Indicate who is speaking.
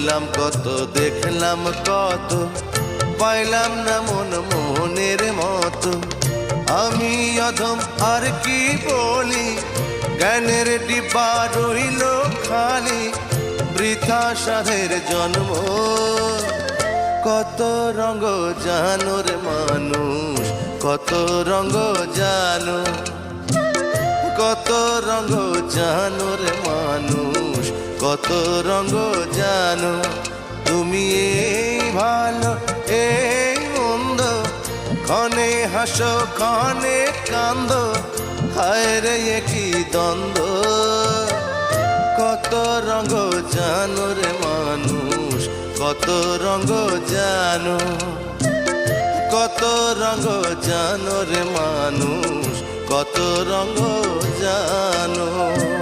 Speaker 1: হইলাম কত, দেখলাম কত, পাইলাম না মন মনের মতো। আমি অধম, আর কি বলি? জ্ঞানের ডিব্বা রইল খালি, বৃথা সাধের জন্ম। কত রঙ জানো রে মানুষ, কত রঙ জানো কত রঙ জানো রে মানুষ। কত রঙ জানো? তুমি এই ভালো, এই মন্দ। ক্ষণে হাসো, ক্ষণে কান্দ। হায় কি দ্বন্দ্ব? কত রঙ জানো রে মানুষ? কত রঙ জানো? কত রঙ জানো রে মানুষ? কত রঙ জানো?